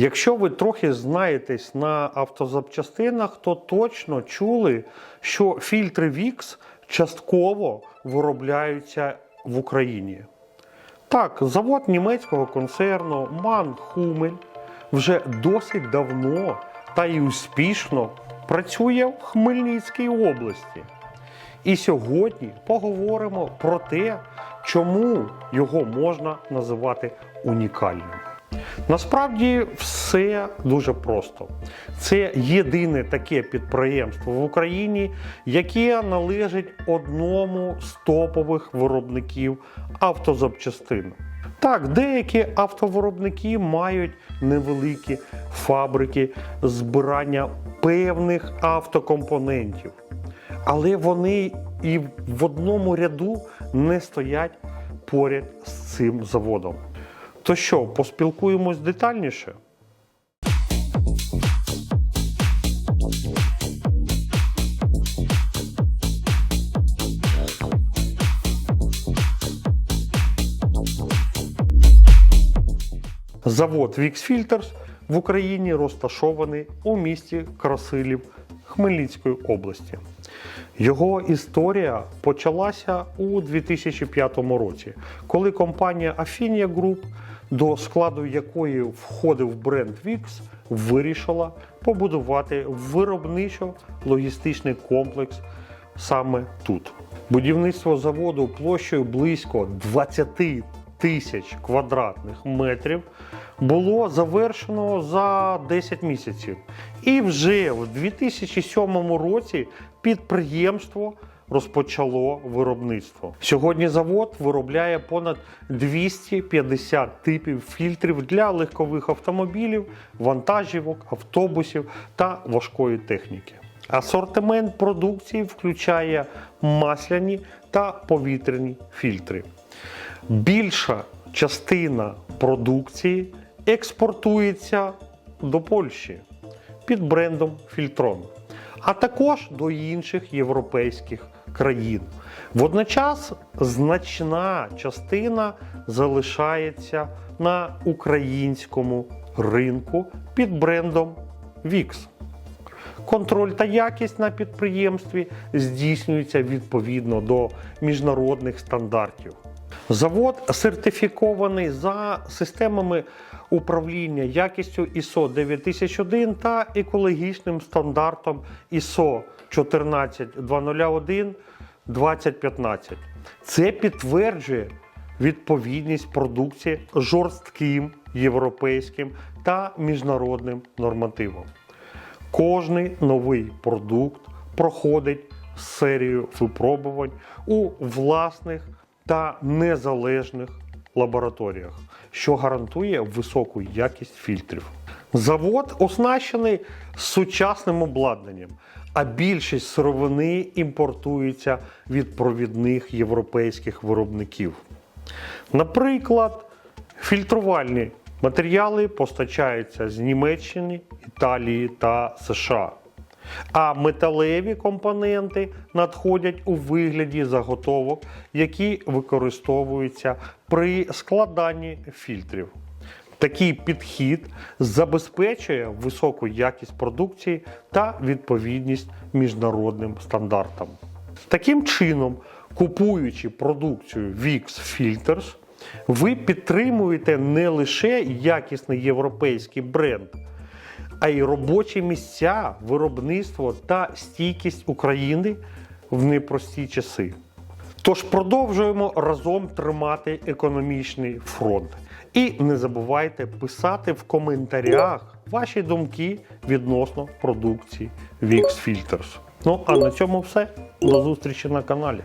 Якщо ви трохи знаєтесь на автозапчастинах, то точно чули, що фільтри VIX частково виробляються в Україні. Так, завод німецького концерну Ман Хумель вже досить давно та й успішно працює в Хмельницькій області. І сьогодні поговоримо про те, чому його можна називати унікальним. Насправді все дуже просто. Це єдине таке підприємство в Україні, яке належить одному з топових виробників автозапчастин. Так, деякі автовиробники мають невеликі фабрики збирання певних автокомпонентів, але вони і в одному ряду не стоять поряд з цим заводом. То що, поспілкуємось детальніше? Завод Vix Filters в Україні розташований у місті Красилів Хмельницької області. Його історія почалася у 2005 році, коли компанія Affinia Group, до складу якої входив бренд Vix, вирішила побудувати виробничо-логістичний комплекс саме тут. Будівництво заводу площею близько 20 тисяч квадратних метрів було завершено за 10 місяців. І вже в 2007 році підприємство розпочало виробництво. Сьогодні завод виробляє понад 250 типів фільтрів для легкових автомобілів, вантажівок, автобусів та важкої техніки. Асортимент продукції включає масляні та повітряні фільтри. Більша частина продукції експортується до Польщі під брендом Фільтрон, а також до інших європейських країн. Водночас значна частина залишається на українському ринку під брендом VIX. Контроль та якість на підприємстві здійснюється відповідно до міжнародних стандартів. Завод сертифікований за системами управління якістю ISO 9001 та екологічним стандартом ISO 14201 2015. Це підтверджує відповідність продукції жорстким європейським та міжнародним нормативам. Кожний новий продукт проходить серію випробувань у власних та незалежних лабораторіях, що гарантує високу якість фільтрів. Завод оснащений сучасним обладнанням, а більшість сировини імпортується від провідних європейських виробників. Наприклад, фільтрувальні матеріали постачаються з Німеччини, Італії та США. А металеві компоненти надходять у вигляді заготовок, які використовуються при складанні фільтрів. Такий підхід забезпечує високу якість продукції та відповідність міжнародним стандартам. Таким чином, купуючи продукцію VIX Filters, ви підтримуєте не лише якісний європейський бренд, а й робочі місця, виробництво та стійкість України в непрості часи. Тож продовжуємо разом тримати економічний фронт. І не забувайте писати в коментарях ваші думки відносно продукції VIX Filters. Ну а на цьому все. До зустрічі на каналі.